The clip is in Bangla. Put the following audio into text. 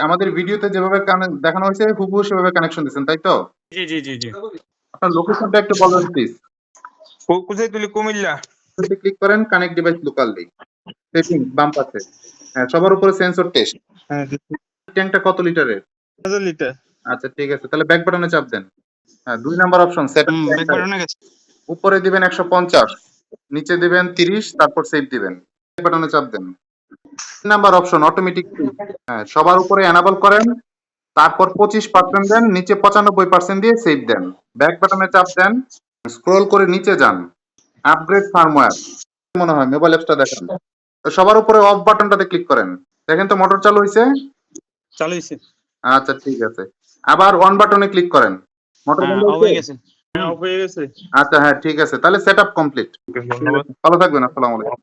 আমাদের ভিডিওতে যেভাবে কানে- দেখানো হয়েছে হুবহু সেভাবে কানেকশন দিচ্ছেন তাই তো? জি জি জি জি। আপনার লোকেশনটা একটু বলবেন প্লিজ কোথায় তুলি কুমিল্লা। ক্লিক করেন কানেক্ট ডিভাইস লোকালি সেটিং বাম পাশে হ্যাঁ সবার উপরে সেন্সর টেস্ট হ্যাঁ ট্যাঙ্কটা কত লিটারের? হাজার লিটার। আচ্ছা ঠিক আছে। তাহলে ব্যাক বাটনে চাপ দেন। হ্যাঁ দুই নাম্বার অপশন সেট ব্যাক বাটনে গেছে। উপরে দিবেন একশো পঞ্চাশ নিচে দিবেন তিরিশ তারপর সেভ দিবেন। বাটনে চাপ দেন। তিন নাম্বার অপশন অটোমেটিক হ্যাঁ সবার উপরে এনাবল করেন তারপর পঁচিশ পার্সেন্ট দেন নিচে পঁচানব্বই পার্সেন্ট দিয়ে সেভ দেন। ব্যাক বাটনে চাপ দেন স্ক্রল করে নিচে যান। আপগ্রেড ফার্মওয়্যার মনে হয় মোবাইল অ্যাপসটা দেখেন? সবার উপরে অফ বাটনটাতে ক্লিক করেন। দেখেন তো মোটর চালু হয়েছে চালু হয়েছে আচ্ছা ঠিক আছে। আবার অন বাটনে ক্লিক করেন। মোটর হ্যাঁ বন্ধ হয়ে গেছে। হ্যাঁ হয়ে গেছে। আচ্ছা হ্যাঁ ঠিক আছে। তাহলে সেট আপ কমপ্লিট ভালো থাকবেন আসসালামু আলাইকুম।